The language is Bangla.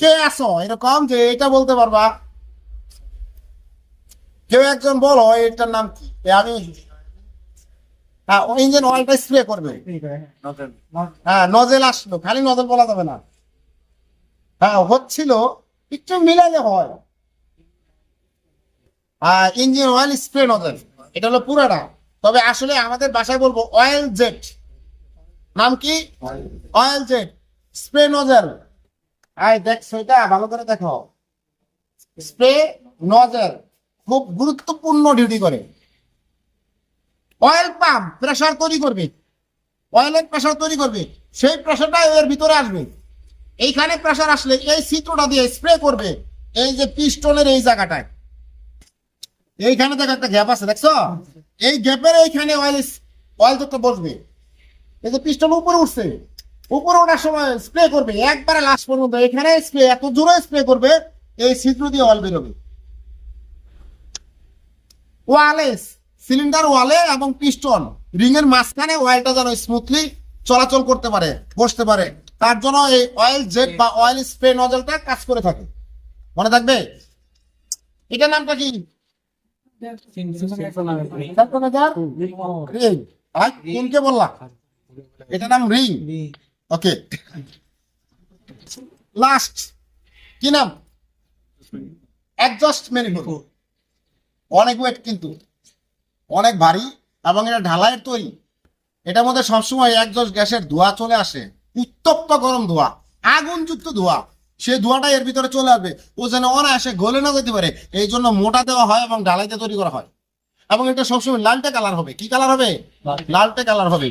কে আছো? এরকম যে এটা বলতে পারবা। কেউ একজন বলো, এটার নাম কি? আমি হ্যাঁ ইঞ্জিন অয়েলটা স্প্রে করবে। হ্যাঁ নজেল আসলো, খালি নজেল বলা যাবে না। হ্যাঁ হচ্ছিল, একটু মিলালে হয়। হ্যাঁ ইঞ্জিন অয়েল স্প্রে নজেল এটা হলো পুরাটা। তবে আসলে আমাদের বাসায় বলব, অয়েল জেট। নাম কি? অয়েল জেট স্প্রে নজেল আই দেখছ এটা ভালো করে দেখো। স্প্রে খুব গুরুত্বপূর্ণ ডিউটি করে। অয়েল পাম্প প্রেসার তৈরি করবে। অয়েলের প্রেসার তৈরি করবে। সেই প্রেসারটা এর ভিতরে আসবে। এইখানে প্রেসার আসলে এই চিত্রটা দিয়ে স্প্রে করবে এই যে পিস্টনের এই জায়গাটায়। এইখানে দেখো একটা গ্যাপ আছে, দেখছ? এই গ্যাপের এইখানে অয়েল অয়েল তো বসবে। এই যে পিস্টন উপরে উঠছে। উপরে ওঠার সময় স্প্রে করবে একবারে লাস্ট পর্যন্ত। এখানে স্প্রে এত জোরে স্প্রে করবে এই ছিদ্র দিয়ে অয়েল বেরোবে। ওয়ালে সিলিন্ডার ওয়ালে এবং পিস্টন রিং এর মাঝখানে অয়েলটা যেন স্মুথলি চলাচল করতে পারে বসতে পারে। তার জন্য এই অয়েল জেট বা অয়েল স্প্রে নজলটা কাজ করে থাকে। মনে থাকবে? এটার নামটা কি? কোনকে বললা এটার নাম রিং ওকে লাস্ট কি নাম? অ্যাডজাস্ট মেনিফোল্ড অনেক ওয়েট কিন্তু। অনেক ভারী এবং এটা ঢালাইয়ের তৈরি। এটার মধ্যে সবসময় একজস্ট গ্যাসের ধোঁয়া চলে আসে। উত্তপ্ত গরম ধোঁয়া। আগুনযুক্ত ধোঁয়া। সেই ধোঁয়াটা এর ভিতরে চলে আসবে। ও যেন অনায়াসে গলে না যেতে পারে। এই জন্য মোটা দেওয়া হয় এবং ঢালাইতে তৈরি করা হয়। এবং এটা সবসময় লালটে কালার হবে। কি কালার হবে? লালটে কালার হবে।